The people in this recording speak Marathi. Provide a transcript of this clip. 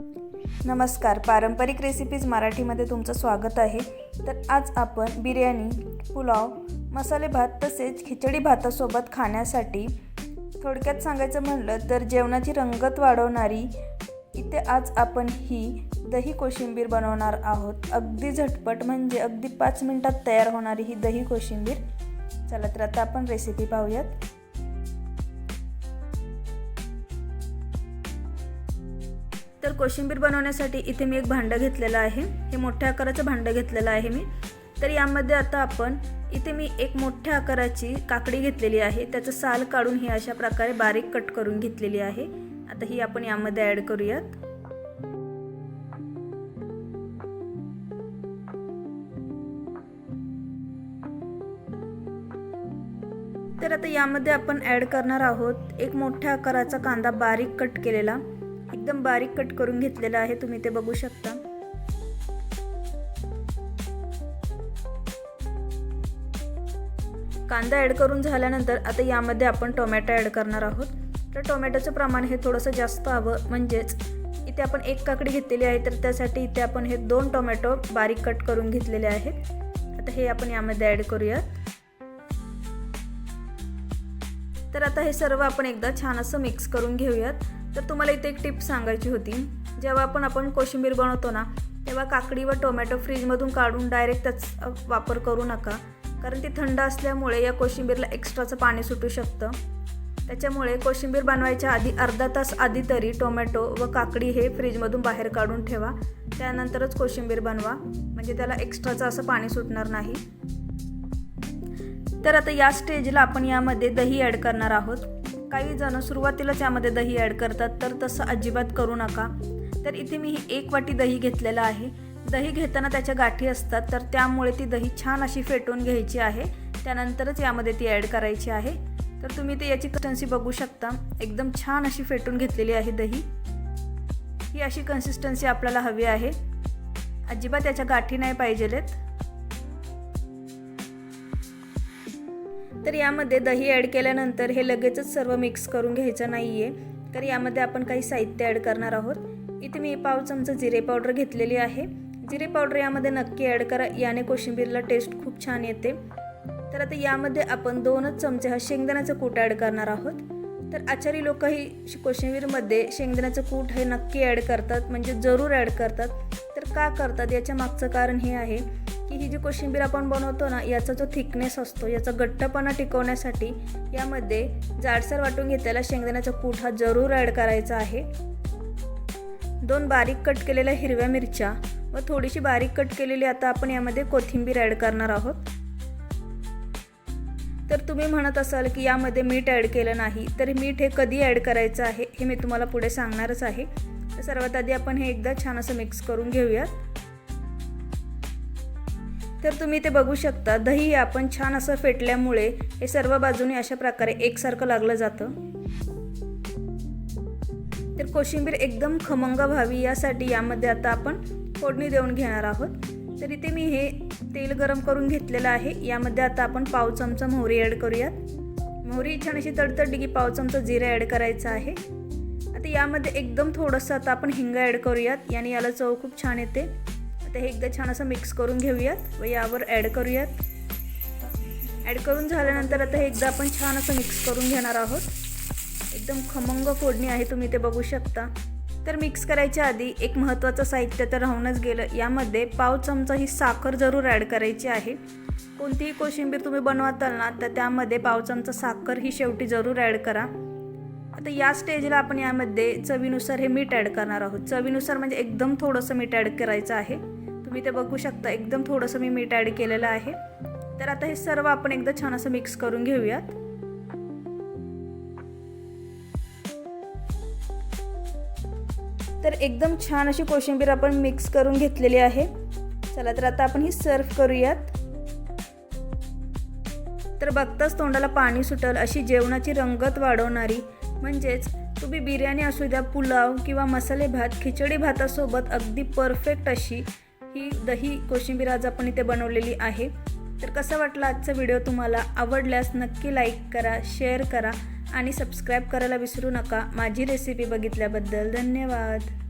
नमस्कार. पारंपरिक रेसिपीज मराठीमध्ये तुमचं स्वागत आहे. तर आज आपण बिर्याणी पुलाव मसाले भात तसेच खिचडी भातासोबत खाण्यासाठी थोडक्यात सांगायचं म्हणलं तर जेवणाची रंगत वाढवणारी इथे आज आपण ही दही कोशिंबीर बनवणार आहोत. अगदी झटपट म्हणजे अगदी पाच मिनटात तयार होणारी ही दही कोशिंबीर. चला तर आता आपण रेसिपी पाहूयात. तर कोशिंबीर बनवण्यासाठी इथे मी एक भांडं घेतलेलं आहे. हे मोठ्या आकाराचं भांडं घेतलेलं आहे मी. तर यामध्ये आता आपण इथे मी एक मोठ्या आकाराची काकडी घेतलेली आहे. त्याचं साल काढून ही अशा प्रकारे बारीक कट करून घेतलेली आहे. आता ही आपण यामध्ये ॲड करूयात. तर आता यामध्ये आपण ॲड करणार आहोत एक मोठ्या आकाराचा कांदा बारीक कट केलेला. एकदम बारीक कट करून घेतलेलं आहे तुम्ही ते बघू शकता. कांदा ॲड करून झाल्यानंतर आता यामध्ये आपण टोमॅटो ॲड करणार आहोत. तर टोमॅटोचं प्रमाण हे थोडंसं जास्त हवं म्हणजेच इथे आपण एक काकडी घेतलेली आहे तर त्यासाठी इथे आपण हे दोन टोमॅटो बारीक कट करून घेतलेले आहेत. आता हे आपण यामध्ये ॲड करूयात. आता हे सर्व आपण एकदा छान असं मिक्स करून घेऊयात. तर तुम्हाला इथे एक टिप सांगायची होती. जेव्हा आपण आपण कोशिंबीर बनवतो ना तेव्हा काकडी व टोमॅटो फ्रीजमधून काढून डायरेक्ट त्याच वापर करू नका. कारण ती थंड असल्यामुळे या कोशिंबीरला एक्स्ट्राचं पाणी सुटू शकतं. त्याच्यामुळे कोशिंबीर बनवायच्या आधी अर्धा तास आधी तरी टोमॅटो व काकडी हे फ्रीजमधून बाहेर काढून ठेवा. त्यानंतरच कोशिंबीर बनवा. म्हणजे त्याला एक्स्ट्राचं असं पाणी सुटणार नाही. तर आता या स्टेजला आपण यामध्ये दही ॲड करणार आहोत. काही जण सुरुवातीलाच यामध्ये दही ॲड करतात तर तसं अजिबात करू नका. तर इथे मी एक वाटी दही घेतलेलं आहे. दही घेताना त्याच्या गाठी असतात तर त्यामुळे ती दही छान अशी फेटून घ्यायची आहे. त्यानंतरच यामध्ये ती ॲड करायची आहे. तर तुम्ही ते याची कन्सिस्टन्सी बघू शकता. एकदम छान अशी फेटून घेतलेली आहे दही. ही अशी कन्सिस्टन्सी आपल्याला हवी आहे. अजिबात याच्या गाठी नाही पाहिजेलेत. तर यामध्ये दही ॲड केल्यानंतर हे लगेचच सर्व मिक्स करून घ्यायचं नाही आहे तर यामध्ये आपण काही साहित्य ॲड करणार आहोत. इथे मी पाव चमचा जिरे पावडर घेतलेली आहे. जिरे पावडर यामध्ये नक्की ॲड करा. याने कोशिंबीरला टेस्ट खूप छान येते. तर आता यामध्ये आपण दोनच चमचे हा शेंगदाण्याचं कूट ॲड करणार आहोत. तर आचारी लोक ही कोशिंबीरमध्ये शेंगदाण्याचं कूट हे नक्की ॲड करतात म्हणजे जरूर ॲड करतात. तर का करतात याच्या मागचं कारण हे आहे. की ही जी कोशिंबीर आपण बनवतो ना याचा जो थिकनेस असतो याचा घट्टपणा टिकवण्यासाठी यामध्ये जाडसर वाटून घेतलेला शेंगदाण्याचा कूट हा जरूर ॲड करायचा आहे. दोन बारीक कट केलेल्या हिरव्या मिरच्या व थोडीशी बारीक कट केलेली आता आपण यामध्ये कोथिंबीर ॲड करणार आहोत. तर तुम्ही म्हणत असाल की यामध्ये मीठ ॲड केलं नाही तर मीठ हे कधी ॲड करायचं आहे हे मी तुम्हाला पुढे सांगणारच आहे. तर सर्वात आधी आपण हे एकदा छान असं मिक्स करून घेऊयात. तर तुम्ही ते बघू शकता. दही आपण छान असं फेटल्यामुळे हे सर्व बाजूने अशा प्रकारे एकसारखं लागलं जातं. तर कोशिंबीर एकदम खमंग व्हावी यासाठी यामध्ये आता आपण फोडणी देऊन घेणार आहोत. तर इथे मी हे तेल गरम करून घेतलेलं आहे. यामध्ये आता आपण पाव चमचा मोहरी ॲड करूयात. मोहरी छान अशी तडतडली की पाव चमचा जिरा ॲड करायचा आहे. आता यामध्ये एकदम थोडंसं आता आपण हिंग ॲड करूयात. याने याला चव खूप छान येते. आता हे एकदा छान असं मिक्स करून घेऊयात व यावर ॲड करूयात. ॲड करून झाल्यानंतर आता हे एकदा आपण छान असं मिक्स करून घेणार आहोत. एकदम खमंग फोडणी आहे तुम्ही ते बघू शकता. तर मिक्स करायच्या आधी एक महत्त्वाचं साहित्य तर राहूनच गेलं. यामध्ये पाव चमचा ही साखर जरूर ॲड करायची आहे. कोणतीही कोशिंबीर तुम्ही बनवताल ना तर त्यामध्ये पाव चमचा साखर ही शेवटी जरूर ॲड करा. आता या स्टेजला आपण यामध्ये चवीनुसार हे मीठ ॲड करणार आहोत. चवीनुसार म्हणजे एकदम थोडंसं मीठ ॲड करायचं आहे. तुम्ही ते बघू शकता एकदम थोडंसं मी मीठ ॲड केलेलं आहे. तर आता हे सर्व आपण एकदा छान असं मिक्स करून घेऊयात. तर एकदम छान अशी कोशिंबीर आपण मिक्स करून घेतलेली आहे. चला तर आता आपण ही सर्व करूयात. तर बघताच तोंडाला पाणी सुटल अशी जेवणाची रंगत वाढवणारी म्हणजेच तुम्ही बिर्याणी असू द्या पुलाव किंवा मसाले भात खिचडी भातासोबत अगदी परफेक्ट अशी ही दही कोशिंबीर आज आपण इथे बनवलेली आहे. तर कसं वाटलं आजचा व्हिडिओ तुम्हाला? आवडल्यास नक्की लाईक करा शेअर करा आणि सबस्क्राईब करायला विसरू नका. माझी रेसिपी बघितल्याबद्दल धन्यवाद.